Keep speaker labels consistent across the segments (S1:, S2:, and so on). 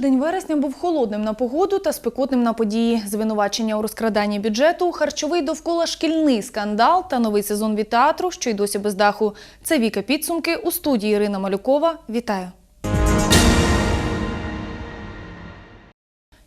S1: тиждень вересня був холодним на погоду та спекотним на події. Звинувачення у розкраданні бюджету, харчовий довкола шкільний скандал та новий сезон від театру, що й досі без даху. Це Віка підсумки у студії Ірина Малюкова. Вітаю.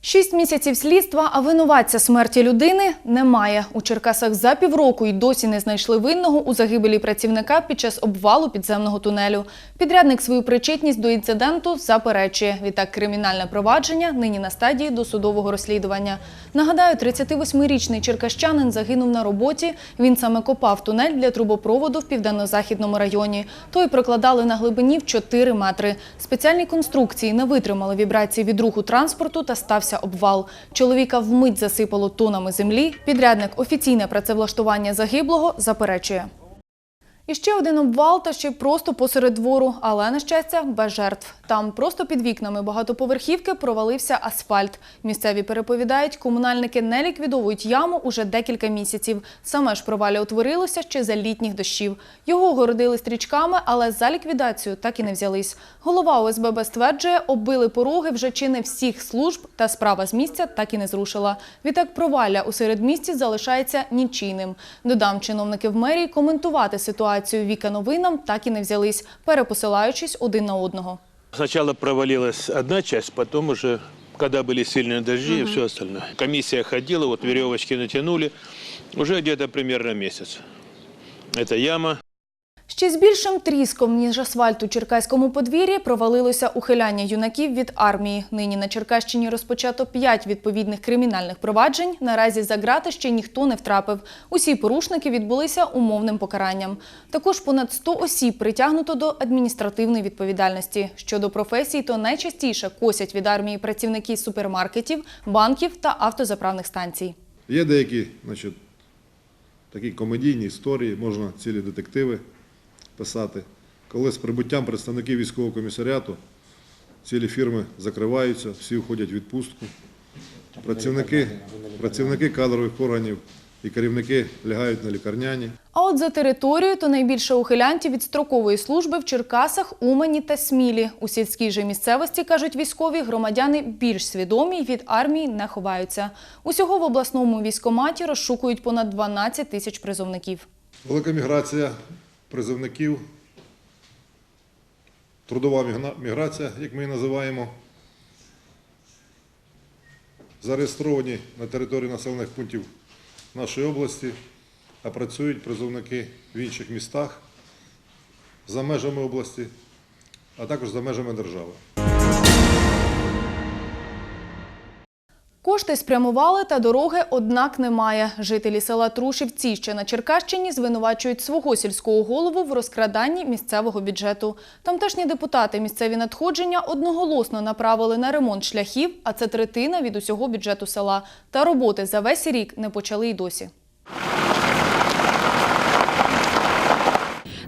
S1: Шість місяців слідства, а винуватця смерті людини немає. У Черкасах за півроку й досі не знайшли винного у загибелі працівника під час обвалу підземного тунелю. Підрядник свою причетність до інциденту заперечує. Відтак кримінальне провадження нині на стадії досудового розслідування. Нагадаю, 38-річний черкащанин загинув на роботі. Він саме копав тунель для трубопроводу в південно-західному районі. Той прокладали на глибині в 4 метри. Спеціальні конструкції не витримали вібрації від руху транспорту та стався обвал. Чоловіка вмить засипало тонами землі. Підрядник офіційне працевлаштування загиблого заперечує. І ще один обвал, та ще просто посеред двору, але, на щастя, без жертв. Там просто під вікнами багатоповерхівки провалився асфальт. Місцеві переповідають, комунальники не ліквідовують яму уже декілька місяців. Саме ж провалля утворилося ще за літніх дощів. Його огородили стрічками, але за ліквідацію так і не взялись. Голова ОСББ стверджує, оббили пороги вже чи не всіх служб, та справа з місця так і не зрушила. Відтак провалля у середмісті залишається нічийним. Додам, чиновники в мерії коментувати ситуацію Віка новинам так і не взялись, перепосилаючись один на одного.
S2: Сначала провалилась одна часть, потом уже, когда были сильные дожди и все остальное. Комиссия ходила, вот веревочки натянули, уже где-то примерно месяц. Это яма,
S1: Ще з більшим тріском, ніж асфальт у Черкаському подвір'ї, провалилося ухиляння юнаків від армії. Нині на Черкащині розпочато п'ять відповідних кримінальних проваджень. Наразі за грати ще ніхто не втрапив. Усі порушники відбулися умовним покаранням. Також понад 100 осіб притягнуто до адміністративної відповідальності. Щодо професій, то найчастіше косять від армії працівники супермаркетів, банків та автозаправних станцій.
S3: Є деякі значить, такі комедійні історії, можна цілі детективи писати. Коли з прибуттям представників військового комісаріату цілі фірми закриваються, всі уходять в відпустку. Працівники, працівники кадрових органів і керівники лягають на лікарняні.
S1: А от за територією то найбільше ухилянтів від строкової служби в Черкасах, Умані та Смілі. У сільській же місцевості, кажуть військові, громадяни більш свідомі від армії не ховаються. Усього в обласному військоматі розшукують понад 12 тисяч призовників.
S3: Велика міграція призовників, трудова міграція, як ми її називаємо, зареєстровані на території населених пунктів нашої області, а працюють призовники в інших містах за межами області, а також за межами держави.
S1: Кошти спрямували, та дороги, однак, немає. Жителі села Трушівці, що на Черкащині, звинувачують свого сільського голову в розкраданні місцевого бюджету. Тамтешні депутати місцеві надходження одноголосно направили на ремонт шляхів, а це третина від усього бюджету села. Та роботи за весь рік не почали й досі.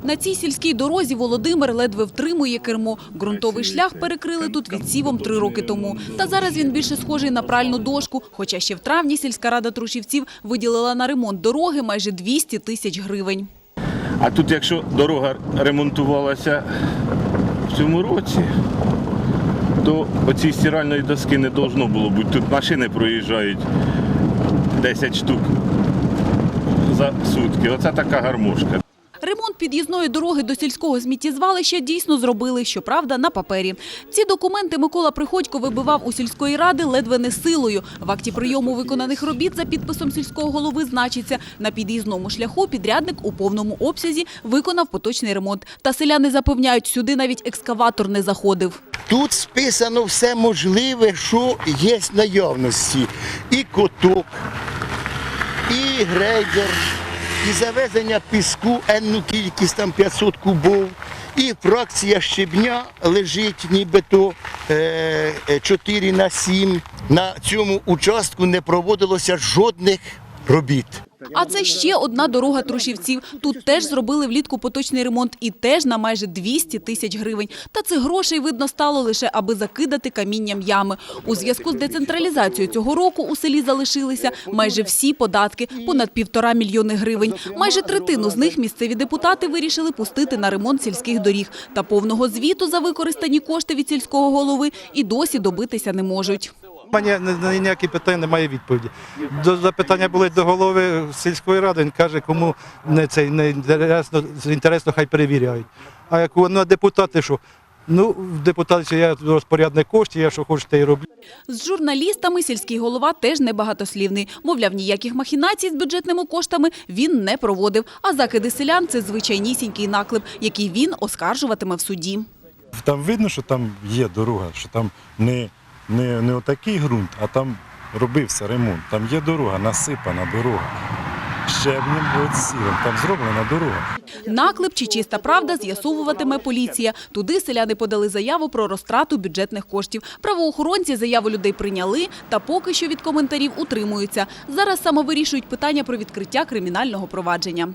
S4: На цій сільській дорозі Володимир ледве втримує кермо. Ґрунтовий шлях перекрили тут відсівом три роки тому. Та зараз він більше схожий на пральну дошку. Хоча ще в травні сільська рада Трушівців виділила на ремонт дороги майже 200 тисяч гривень.
S5: А тут, якщо дорога ремонтувалася в цьому році, то оцій стиральної доски не должно було бути. Тут машини проїжджають 10 штук за сутки. Оце така гармошка.
S4: Ремонт під'їзної дороги до сільського сміттєзвалища дійсно зробили, щоправда, на папері. Ці документи Микола Приходько вибивав у сільської ради ледве не силою. В акті прийому виконаних робіт за підписом сільського голови значиться, на під'їзному шляху підрядник у повному обсязі виконав поточний ремонт. Та селяни запевняють, сюди навіть екскаватор не заходив.
S6: Тут списано все можливе, що є наявності. І коток, і грейдер, і завезення піску, енну кількість там 500 кубов, і фракція щебня лежить нібито е, е, 4 на 7. На цьому участку не проводилося жодних робіт.
S4: А це ще одна дорога Трушівців. Тут теж зробили влітку поточний ремонт і теж на майже 200 тисяч гривень. Та цих грошей, видно, стало лише аби закидати камінням ями. У зв'язку з децентралізацією цього року у селі залишилися майже всі податки – понад півтора мільйони гривень. Майже третину з них місцеві депутати вирішили пустити на ремонт сільських доріг. Та повного звіту за використані кошти від сільського голови і досі добитися не можуть.
S7: Мене на- ніякі питання немає відповіді. До запитання були до голови сільської ради. Він каже, кому не цей не інтересно, інтересно, хай перевіряють. А як воно депутати, що ну в депутатів я розпорядник коштів, я що хочу, те й роблю.
S4: З журналістами сільський голова теж небагатослівний. Мовляв, ніяких махінацій з бюджетними коштами він не проводив. А закиди селян – це звичайнісінький наклеп, який він оскаржуватиме в суді.
S8: Там видно, що там є дорога, що там не, не, не отакий ґрунт, а там робився ремонт. Там є дорога, насипана дорога. Щебнем от сілом, там зроблена дорога.
S4: Наклеп чи чиста правда з'ясовуватиме поліція. Туди селяни подали заяву про розтрату бюджетних коштів. Правоохоронці заяву людей прийняли та поки що від коментарів утримуються. Зараз саме вирішують питання про відкриття кримінального провадження.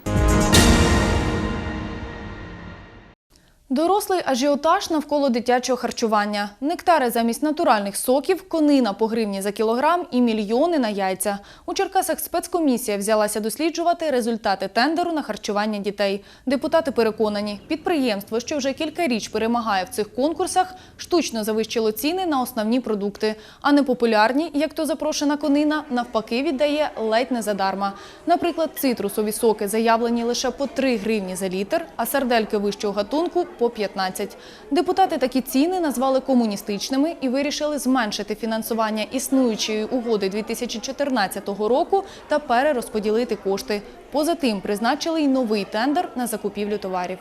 S1: Дорослий ажіотаж навколо дитячого харчування. Нектари замість натуральних соків, конина по гривні за кілограм і мільйони на яйця. У Черкасах спецкомісія взялася досліджувати результати тендеру на харчування дітей. Депутати переконані, підприємство, що вже кілька річ перемагає в цих конкурсах, штучно завищило ціни на основні продукти, а непопулярні, як то запрошена конина, навпаки віддає ледь не задарма. Наприклад, цитрусові соки заявлені лише по 3 гривні за літр, а сардельки вищого гатунку – по 15. Депутати такі ціни назвали комуністичними і вирішили зменшити фінансування існуючої угоди 2014 року та перерозподілити кошти. Поза тим, призначили й новий тендер на закупівлю товарів.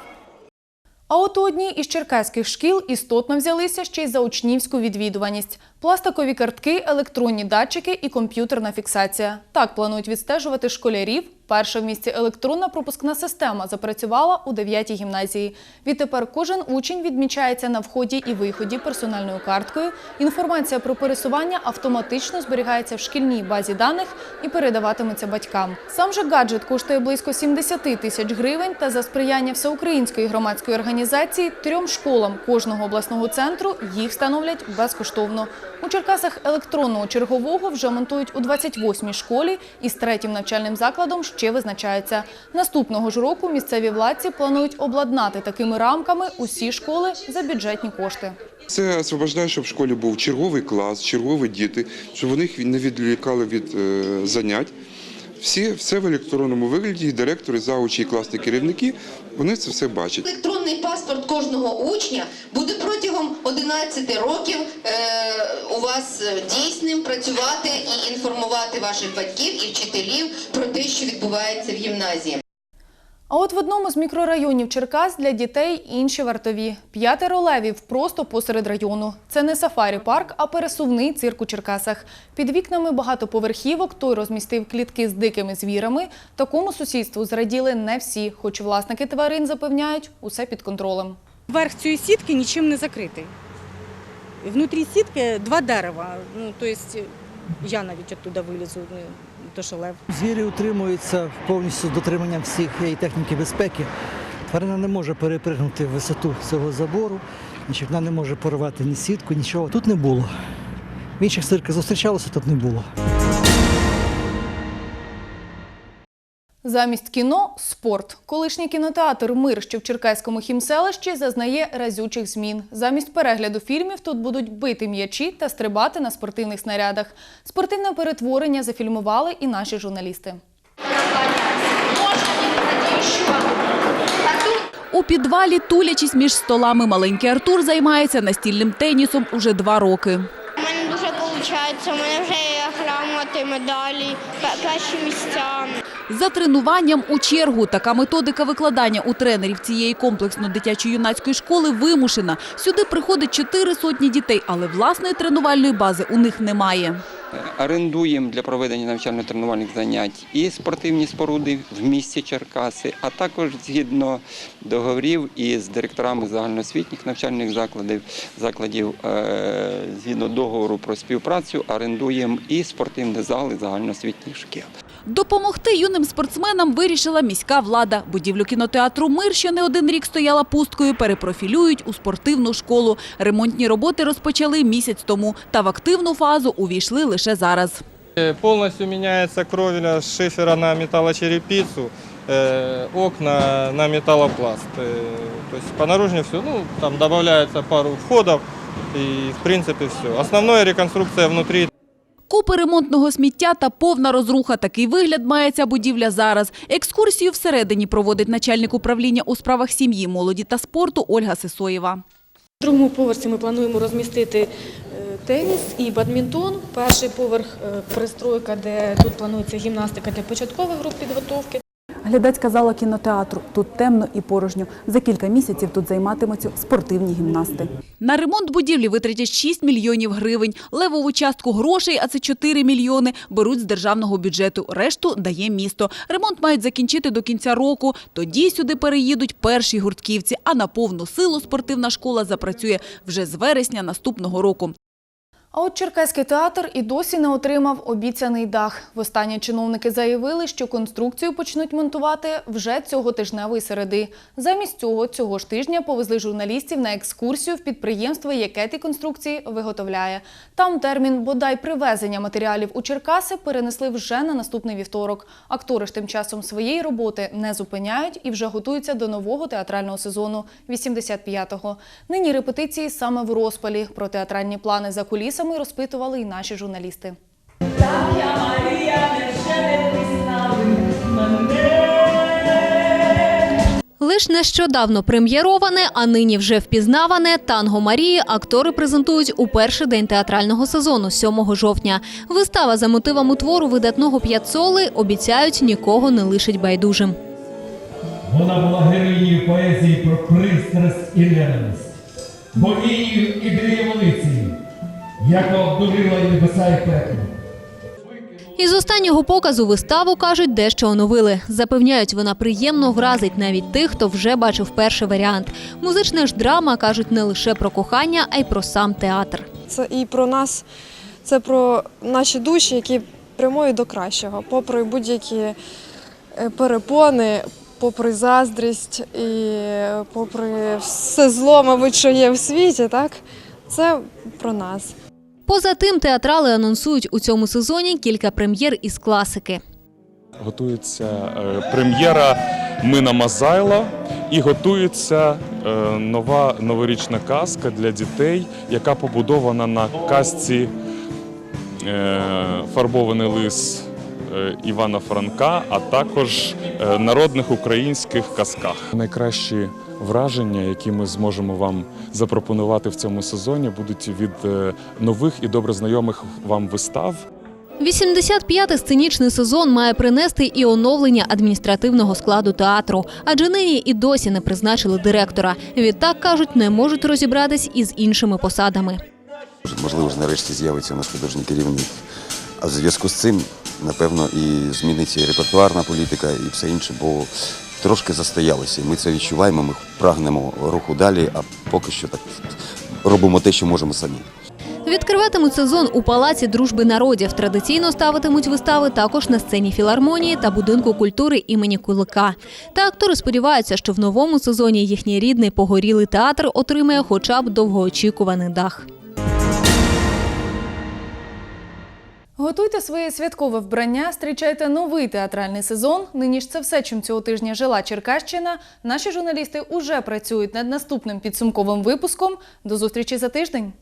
S1: А от у одній із черкаських шкіл істотно взялися ще й за учнівську відвідуваність. Пластикові картки, електронні датчики і комп'ютерна фіксація. Так планують відстежувати школярів. Перша в місті електронна пропускна система запрацювала у 9-й гімназії. Відтепер кожен учень відмічається на вході і виході персональною карткою. Інформація про пересування автоматично зберігається в шкільній базі даних і передаватиметься батькам. Сам же гаджет коштує близько 70 тисяч гривень та за сприяння всеукраїнської громадської організації трьом школам кожного обласного центру їх встановлять безкоштовно. У Черкасах електронного чергового вже монтують у 28-й школі і з третім навчальним закладом ще визначаються. Наступного ж року місцеві владці планують обладнати такими рамками усі школи за бюджетні кошти.
S9: Це освобождає, щоб в школі був черговий клас, чергові діти, щоб вони їх не відволікали від е, занять. Всі, все в електронному вигляді, і директори, заучі і класні керівники, вони це все бачать.
S10: Електронний паспорт кожного учня буде протягом 11 років е, у вас е, дійсним працювати і інформувати ваших батьків і вчителів про те, що відбувається в гімназії.
S1: А от в одному з мікрорайонів Черкас для дітей інші вартові. П'ятеро левів просто посеред району. Це не сафарі-парк, а пересувний цирк у Черкасах. Під вікнами багатоповерхівок той розмістив клітки з дикими звірами. Такому сусідству зраділи не всі, хоч власники тварин запевняють, усе під контролем.
S11: Верх цієї сітки нічим не закритий. Внутрі сітки два дерева. Ну, тобто я навіть оттуда вилізу, не то що лев.
S12: Звірі утримуються повністю з дотриманням всіх і техніки безпеки. Тварина не може перепригнути висоту цього забору, вона не може порвати ні сітку, нічого. Тут не було. В інших цирках зустрічалося, тут не було.
S1: Замість кіно – спорт. Колишній кінотеатр «Мир», що в Черкаському хімселищі, зазнає разючих змін. Замість перегляду фільмів тут будуть бити м'ячі та стрибати на спортивних снарядах. Спортивне перетворення зафільмували і наші журналісти.
S4: У підвалі, тулячись між столами, маленький Артур займається настільним тенісом уже два роки.
S13: У мене дуже виходить, у мене вже є грамоти, медалі, перші місця.
S4: За тренуванням у чергу така методика викладання у тренерів цієї комплексно-дитячо-юнацької школи вимушена. Сюди приходить чотири сотні дітей, але власної тренувальної бази у них немає.
S14: Орендуємо для проведення навчально-тренувальних занять і спортивні споруди в місті Черкаси, а також згідно договорів із директорами загальноосвітніх навчальних закладів, закладів е, згідно договору про співпрацю, орендуємо і спортивні зали загальноосвітніх шкіл.
S4: Допомогти юним спортсменам вирішила міська влада. Будівлю кінотеатру «Мир», що не один рік стояла пусткою, перепрофілюють у спортивну школу. Ремонтні роботи розпочали місяць тому, та в активну фазу увійшли лише зараз.
S15: Полностью меняется кровля с шифера на металлочерепицу, э, окна на металлопласт. Э, То есть по наружней все, ну, там добавляется пару входов и в принципе все. Основная реконструкция внутри
S4: Купи ремонтного сміття та повна розруха. Такий вигляд має ця будівля зараз. Екскурсію всередині проводить начальник управління у справах сім'ї, молоді та спорту Ольга Сисоєва.
S11: У другому поверсі ми плануємо розмістити е, теніс і бадмінтон. Перший поверх е, пристройка, де тут планується гімнастика для початкових груп підготовки.
S16: Глядацька зала кінотеатру. Тут темно і порожньо. За кілька місяців тут займатимуться спортивні гімнасти.
S4: На ремонт будівлі витратять 6 мільйонів гривень. Левову частку грошей, а це 4 мільйони, беруть з державного бюджету. Решту дає місто. Ремонт мають закінчити до кінця року. Тоді сюди переїдуть перші гуртківці, а на повну силу спортивна школа запрацює вже з вересня наступного року.
S1: А от Черкаський театр і досі не отримав обіцяний дах. Востаннє чиновники заявили, що конструкцію почнуть монтувати вже цього тижневої середи. Замість цього цього ж тижня повезли журналістів на екскурсію в підприємство, яке ті конструкції виготовляє. Там термін бодай привезення матеріалів у Черкаси перенесли вже на наступний вівторок. Актори ж тим часом своєї роботи не зупиняють і вже готуються до нового театрального сезону 85-го. Нині репетиції саме в розпалі. Про театральні плани за кулісами розпитували і наші журналісти.
S17: Лиш нещодавно прем'єроване, а нині вже впізнаване танго Марії актори презентують у перший день театрального сезону 7 жовтня. Вистава за мотивами твору видатного п'ятцоли обіцяють нікого не лишить байдужим.
S18: Вона була героїнею поезії про пристрасть і ненависть, богинею і дияволицею, яка обдурила і небеса і пекло.
S17: Із останнього показу виставу кажуть, дещо оновили. Запевняють, вона приємно вразить навіть тих, хто вже бачив перший варіант. Музична ж драма кажуть не лише про кохання, а й про сам театр.
S19: Це і про нас, це про наші душі, які прямують до кращого, попри будь-які е, перепони, попри заздрість і попри все зло, мабуть, що є в світі, так? Це про нас.
S17: Поза тим, театрали анонсують у цьому сезоні кілька прем'єр із класики.
S20: Готується е, прем'єра Мина Мазайла і готується е, нова новорічна казка для дітей, яка побудована на казці е, Фарбований лис Івана Франка, а також народних українських казках. Найкращі враження, які ми зможемо вам запропонувати в цьому сезоні, будуть від е, нових і добре знайомих вам вистав.
S17: 85-й сценічний сезон має принести і оновлення адміністративного складу театру, адже нині і досі не призначили директора. Відтак кажуть, не можуть розібратись із іншими посадами.
S21: Можливо, ж нарешті з'явиться у нас художній керівник. А в зв'язку з цим, напевно, і зміниться і репертуарна політика, і все інше, бо трошки застоялося. Ми це відчуваємо, ми прагнемо руху далі, а поки що так робимо те, що можемо самі.
S17: Відкриватимуть сезон у Палаці дружби народів. Традиційно ставитимуть вистави також на сцені філармонії та будинку культури імені Кулика. Та актори сподіваються, що в новому сезоні їхній рідний погорілий театр отримає хоча б довгоочікуваний дах.
S1: Готуйте своє святкове вбрання, зустрічайте новий театральний сезон. Нині ж це все, чим цього тижня жила Черкащина. Наші журналісти уже працюють над наступним підсумковим випуском. До зустрічі за тиждень.